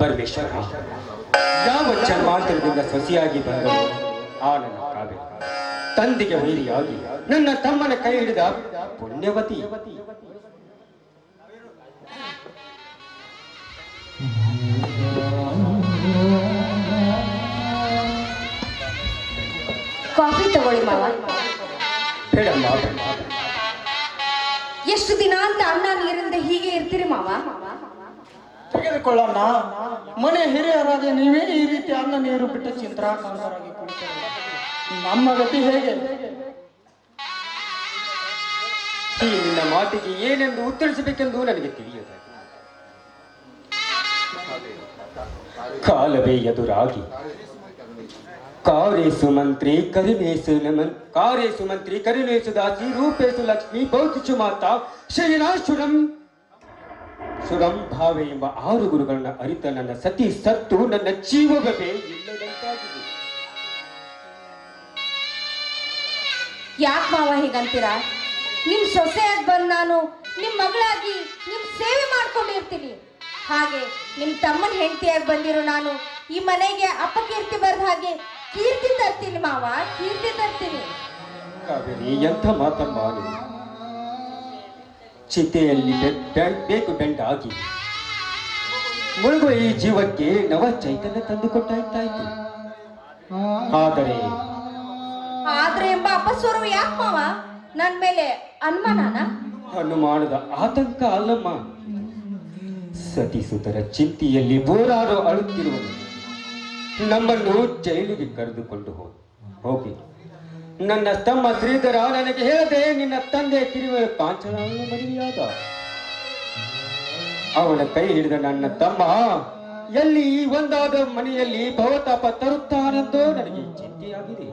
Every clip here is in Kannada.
ಪರಮೇಶ್ವರ. ಯಾವ ಚರ್ಮಾಂತರದಿಂದ ಸೊಸೆಯಾಗಿ ಬಂದವು ಆ ನನ್ನ ಕಾವ್ಯ ತಂದೆಗೆ ವೈರಿಯಾಗಿ ನನ್ನ ತಮ್ಮನ ಕೈ ಹಿಡಿದ ಪುಣ್ಯವತಿ. ಕಾಫಿ ತಗೊಳ್ಳಿ ಮಾವ. ಬೇಡಮ್ಮ ಬೇಡ. ಎಷ್ಟು ದಿನ ಅಂತ ಅನ್ನ ನೀರಿಂದ ಹೀಗೆ ಇರ್ತೀರಿ ಮಾವ? ತೆಗೆದುಕೊಳ್ಳೋಣ ಮನೆ ಹಿರಿಯರಾದ ನೀವೇ ಈ ರೀತಿ ಅನ್ನ ನೀರು ಬಿಟ್ಟು ಚಿಂತಾಕಾಂತರಾಗಿ ಕುಳಿತಾರೆ. ನಮ್ಮ ಗತಿ ಹೇಗೆ? ಈ ನಿನ್ನ ಮಾತಿಗೆ ಏನೆಂದು ಉತ್ತರಿಸಬೇಕೆಂದು ನನಗೆ ತಿಳಿಯುತ್ತೆ ಕಾಲವೇ ಎದುರಾಗಿ. ಕಾರೇಸು ಮಂತ್ರಿ ಕರಿಮೇಸು ನಮನ್ ಕಾರೇಸು ಮಂತ್ರಿ ಕರಿಮೇಸು ದಾಸಿ ರೂಪೇಸು ಲಕ್ಷ್ಮಿ ಬೌದ್ಧಿಸು ಮಾತಾ ಶಯನಾಶುರಂ ಸುರಂ ಭಾವೆ ಎಂಬ ಆರು ಗುರುಗಳನ್ನ ಅರಿತ ನನ್ನ ಸತಿ ಸತ್ತು ನನ್ನ ಜೀವಗತೆ ಇಲ್ಲದಂತಾಗಿದೆ. ಯಾಕೆ ಮಾವ ಹೀಗಂತೀರಾ? ನಿಮ್ ಸೊಸೆಯಾಗಿ ಬಂದ್ ನಾನು ನಿಮ್ ಮಗಳಾಗಿ ನಿಮ್ ಸೇವೆ ಮಾಡ್ಕೊಂಡಿರ್ತೀನಿ ಹಾಗೆ ನಿಮ್ ತಮ್ಮನ ಹೆಂಡತಿಯಾಗಿ ಬಂದಿರೋ ನಾನು ಈ ಮನೆಗೆ ಅಪಕೀರ್ತಿ ಬರ್ದ ಹಾಗೆ ಕೀರ್ತಿ ತರ್ತೀನಿ ಮಾವ ಕೀರ್ತಿ ತರ್ತೀನಿ. ಕಾವೇರಿ ಎಂಥ ಮಾತಮ್ಮ ನೀನು ಚಿತೆಯಲ್ಲಿ ಬೇಕು ಬೆ- ಬೇಕು ಬೆಂಡಾಗಿ. ಮುಳುಗುವ ಈ ಜೀವಕ್ಕೆ ನವ ಚೈತನ್ಯ ತಂದುಕೊಟ್ಟಾಯ್ತಾಯ್ತು ಆದರೆ ಆದ್ರೆ ಎಂಬ ಅಪಸ್ವರವು ಯಾಕೆ ಮಾವ? ನನ್ ಮೇಲೆ ಅನುಮಾನನ? ಅನುಮಾನದ ಆತಂಕ ಅಲ್ಲಮ್ಮ. ಸತಿಸುತರ ಚಿಂತೆಯಲ್ಲಿ ಬೋರಾರು ಅಳುತ್ತಿರುವನು. ನಮ್ಮನ್ನು ಜೈಲಿಗೆ ಕರೆದುಕೊಂಡು ಹೋಗಿ ಹೋಗಿ. ನನ್ನ ತಮ್ಮ ಶ್ರೀಧರ ನನಗೆ ಹೇಳದೆ ನಿನ್ನ ತಂದೆ ಕಿರಿವ ಕಾಂಚನ ಮದುವೆಯಾದ. ಅವನ ಕೈ ಹಿಡಿದ ನನ್ನ ತಮ್ಮ ಎಲ್ಲಿ ಈ ಒಂದಾದ ಮನೆಯಲ್ಲಿ ಭವತಾಪ ತರುತ್ತಾನೆಂದು ನನಗೆ ಚಿಂತೆಯಾಗಿದೆ.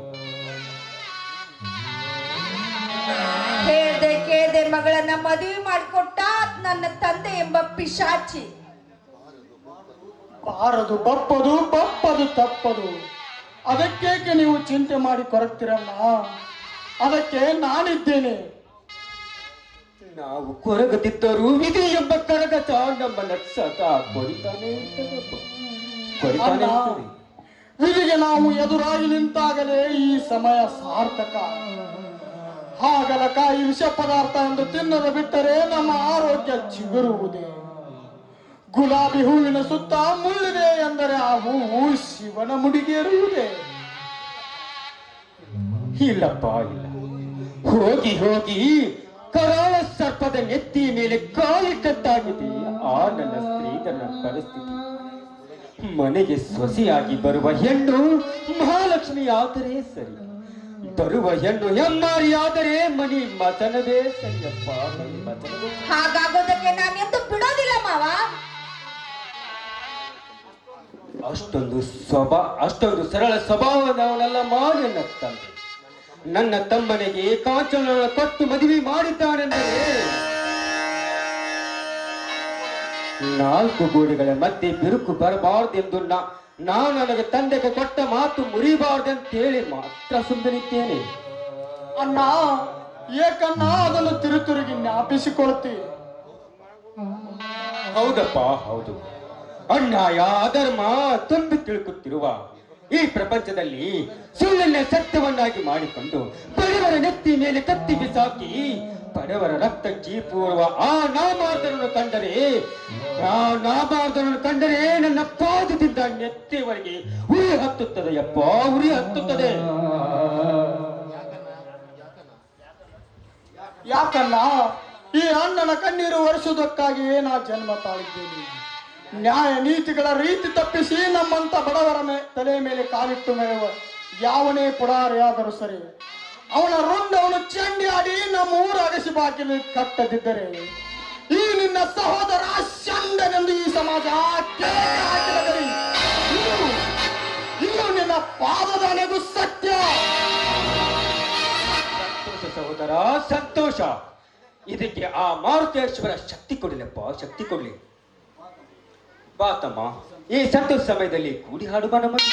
ಕೇಳ್ದೆ ಕೇಳ್ದೆ ಮಗಳನ್ನ ಮದುವೆ ಮಾಡಿಕೊಟ್ಟ ನನ್ನ ತಂದೆ ಎಂಬ ಪಿಶಾಚಿ. ಬಾರದು ಬಪ್ಪದು ಬಪ್ಪದು ತಪ್ಪದು. ಅದಕ್ಕೇಕೆ ನೀವು ಚಿಂತೆ ಮಾಡಿ ಕೊರಗ್ತಿರಮ್ಮ ಅದಕ್ಕೆ ನಾನಿದ್ದೇನೆ. ನಾವು ಕೊರಗದಿದ್ದರೂ ವಿಧಿ ಎಂಬ ಕರಗತ ನಮ್ಮ ಸದಾ ಕೊರಿತಾನೆ. ವಿಧಿಗೆ ನಾವು ಎದುರಾಗಿ ನಿಂತಾಗಲೇ ಈ ಸಮಯ ಸಾರ್ಥಕ. ಹಾಗಲಕಾಯಿ ವಿಷ ಪದಾರ್ಥ ಎಂದು ತಿನ್ನದ ಬಿಟ್ಟರೆ ನಮ್ಮ ಆರೋಗ್ಯ ಚಿಗುರುವುದೇ. ಗುಲಾಬಿ ಹೂವಿನ ಸುತ್ತ ಮುಳ್ಳಿದೆ ಎಂದರೆ ಆ ಹೂವು ಶಿವನ ಮುಡಿಗೇರುವುದೇ ಇಲ್ಲಪ್ಪ, ಇಲ್ಲ. ಹೋಗಿ ಹೋಗಿ, ಕರಾಳ ಸರ್ಪದ ನೆತ್ತಿ ಮೇಲೆ ಕಾಲಿಟ್ಟದ್ದಾಗಿದೆ ಆ ನನ್ನ ಸ್ತ್ರೀಧನ ಪರಿಸ್ಥಿತಿ. ಮನೆಗೆ ಸೊಸೆಯಾಗಿ ಬರುವ ಹೆಣ್ಣು ಮಹಾಲಕ್ಷ್ಮಿ ಆದರೆ ಸರಿ. ಬರುವ ಹೆಣ್ಣು ಹೆಮ್ಮಾರಿ ಆದರೆ ಮನಿ ಮತನವೇ ಸರಿಯಪ್ಪ, ಮನಿ ಮತನವೇ. ಹಾಗಾಗೋದಕ್ಕೆ ನಾನು ಅಷ್ಟೊಂದು ಸ್ವಭಾ ಅಷ್ಟೊಂದು ಸರಳ ಸ್ವಭಾವದವನೆಲ್ಲ ಮಾಡಿ ನನ್ನ ತಂದೆ ನನ್ನ ತಮ್ಮನಿಗೆ ಕಾಂಚನ ಕೊಟ್ಟು ಮದುವೆ ಮಾಡಿದ್ದಾನೆಂದರೆ ನಾಲ್ಕು ಗೋಡೆಗಳ ಮಧ್ಯೆ ಬಿರುಕು ಬರಬಾರ್ದೆಂದು ನಾ ನಾನು ನನಗೆ ತಂದೆಗೆ ಕೊಟ್ಟ ಮಾತು ಮುರಿಬಾರ್ದಂತೇಳಿ ಮಾತ್ರ ಸುಮ್ಮನಿದ್ದೇನೆ. ಅಣ್ಣ ಏಕನ್ನ ಅದನ್ನು ತಿರುತಿರುಗಿ ಜ್ಞಾಪಿಸಿಕೊಳ್ತೀವಿ ಹೌದಪ್ಪ ಹೌದು. ಅನ್ಯಾಯ, ಅಧರ್ಮ ತುಂಬಿ ತಿಳುಕುತ್ತಿರುವ ಈ ಪ್ರಪಂಚದಲ್ಲಿ ಸುಳ್ಳನ್ನೇ ಸತ್ಯವನ್ನಾಗಿ ಮಾಡಿಕೊಂಡು ಬಡವರ ನೆತ್ತಿ ಮೇಲೆ ಕತ್ತಿ ಬಿಸಾಕಿ ಬಡವರ ರಕ್ತ ಜೀಪೂರ್ವ ಆ ನಾಮಾರ್ಧನನ್ನು ಕಂಡರೆ, ಆ ನಾಮಾರ್ಧನನ್ನು ಕಂಡರೆ ನನ್ನ ಪಾದದಿಂದ ನೆತ್ತಿವರೆಗೆ ಉರಿ ಹತ್ತುತ್ತದೆ ಯಪ್ಪ, ಉರಿ ಹತ್ತುತ್ತದೆ. ಯಾಕಲ್ಲ ಈ ಅಣ್ಣನ ಕಣ್ಣೀರು ಒರೆಸುವುದಕ್ಕಾಗಿಯೇ ನಾ ಜನ್ಮ ತಾಳಿದ್ದೇನೆ? ನ್ಯಾಯ ನೀತಿಗಳ ರೀತಿ ತಪ್ಪಿಸಿ ನಮ್ಮಂತ ಬಡವರ ಮೇ, ತಲೆ ಮೇಲೆ ಕಾಲಿಟ್ಟು ಮೆರೆವ ಯಾವನೇ ಪುಡಾರಿಯಾದರೂ ಸರಿ, ಅವನ ರುಂಡವನು ಚಂಡಿ ಆಡಿ ನಮ್ಮ ಊರ ಅಗಸಿ ಬಾಗಿಲು ಕಟ್ಟದಿದ್ದರೆ, ಈ ನಿನ್ನ ಸಹೋದರ ಚಂಡನೆಂದು ಈ ಸಮಾಜ ಇನ್ನು ನಿನ್ನ ಪಾದದ ಅನೆಗೂ ಸತ್ಯ. ಸಂತೋಷ ಸಹೋದರ, ಸಂತೋಷ. ಇದಕ್ಕೆ ಆ ಮಾರುತೇಶ್ವರ ಶಕ್ತಿ ಕೊಡಲಪ್ಪ ಶಕ್ತಿ ಕೊಡ್ಲಿ. ಬಾ ತಮ್ಮ ಈ ಸಂತೋಷ ಸಮಯದಲ್ಲಿ ಕೂಡಿ ಹಾಡುವ ನಮಗೆ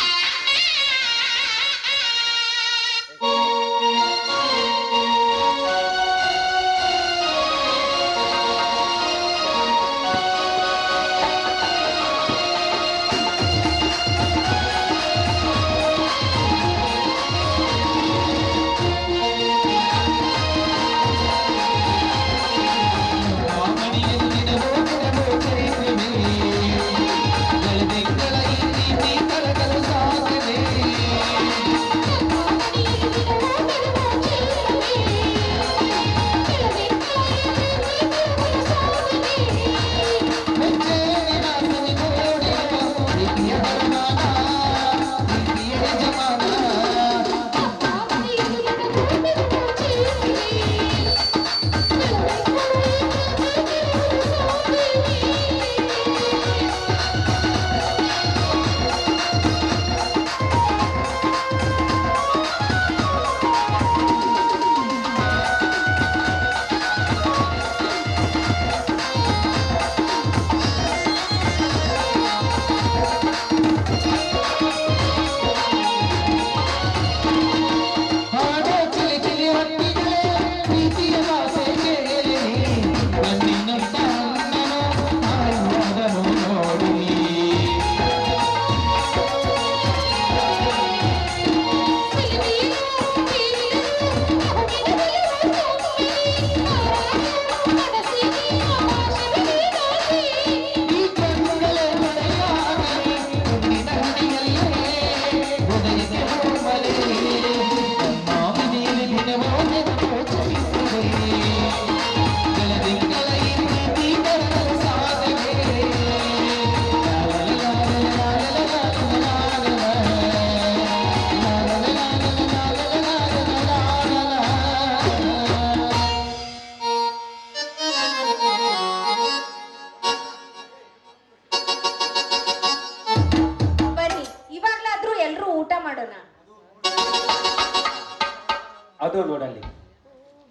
ನೋಡಲ್ಲಿ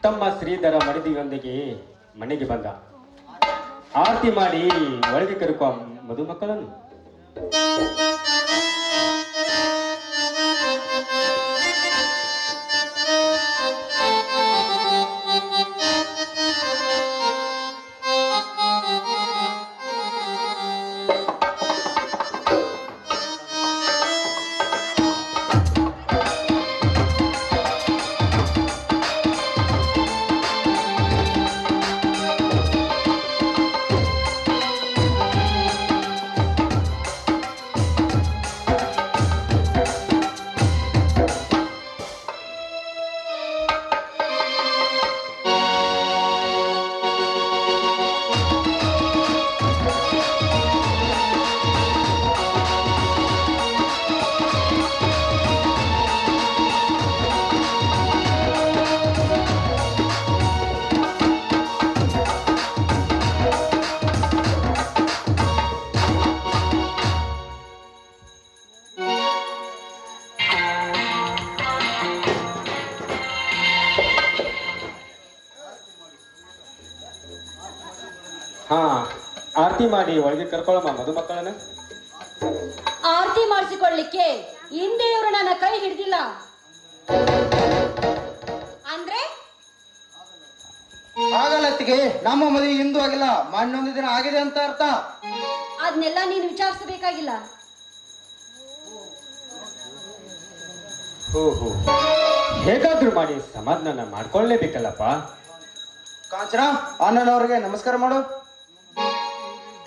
ತಮ್ಮ ಶ್ರೀಧರ ಮಡದಿಯೊಂದಿಗೆ ಮನೆಗೆ ಬಂದ. ಆರತಿ ಮಾಡಿ ಒಳಗೆ ಕರೆಕುವ ಮದುಮಕ್ಕಳನ್ನು. ಆರತಿ ಮಾಡಿ ಒಳಗೆ ಕರ್ಕೊಳ್ಳಮ್ಮ ಮದುಮಕ್ಕಳನ್ನ. ಆರತಿ ಮಾಡಿಸಿಕೊಳ್ಳಿಕ್ಕೆ ಹಿಂದೆ ಇವರು ನನ್ನ ಕೈ ಹಿಡಿದಿಲ್ಲ. ಅಂದ್ರೆ? ಆಗಲತ್ತಿಗೆ ನಮ್ಮ ಮದುವೆ ಇಂದು ಆಗಿಲ್ಲ ಮಣ್ಣೊಂದು ದಿನ ಆಗಿದೆ ಅಂತ ಅರ್ಥ. ಅದನ್ನೆಲ್ಲ ನೀನು ವಿಚಾರಿಸಬೇಕಾಗಿಲ್ಲ. ಓಹೋ ಹೇಗಾದ್ರೂ ಮಾಡಿ ಸಮಾಧಾನ ಮಾಡ್ಕೊಳ್ಳೇಬೇಕಲ್ಲಪ್ಪ. ಕಾಂಚನ ಅಣ್ಣನವ್ರಿಗೆ ನಮಸ್ಕಾರ ಮಾಡು.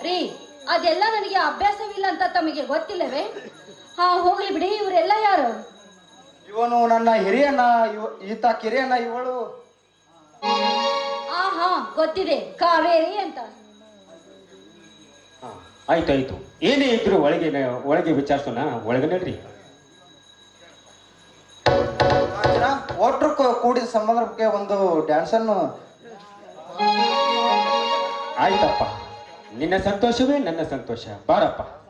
ರೀ ಅದೆಲ್ಲ ನನಗೆ ಅಭ್ಯಾಸವಿಲ್ಲ ಅಂತ ತಮಗೆ ಗೊತ್ತಿಲ್ಲವೇ? ಹಾ ಹೋಗ್ಲಿ ಬಿಡಿ ಇವರೆಲ್ಲ ಯಾರು? ಇವನು ನನ್ನ ಹಿರಿಯಣ್ಣ ಇವ ಈತ ಕಿರಿಯಣ್ಣ ಇವಳು. ಆ ಹಾ ಗೊತ್ತಿದೆ ಕಾವೇರಿ ಅಂತ. ಆಯ್ತು ಆಯ್ತಾಯ್ತು ಏನೇ ಇದ್ರು ಒಳಗೆ ಒಳಗೆ ವಿಚಾರಿಸೋಣ ಒಳಗೆ ನಡ್ರಿ. ವಾಟ್ರ್ ಒಟ್ರು ಕೂಡಿದ ಸಂಬಂಧಕ್ಕೆ ಒಂದು ಡ್ಯಾನ್ಸನ್ನು ಆಯ್ತಪ್ಪ. ನಿನ್ನ ಸಂತೋಷವೇ ನನ್ನ ಸಂತೋಷ. ಬಾರಪ್ಪ.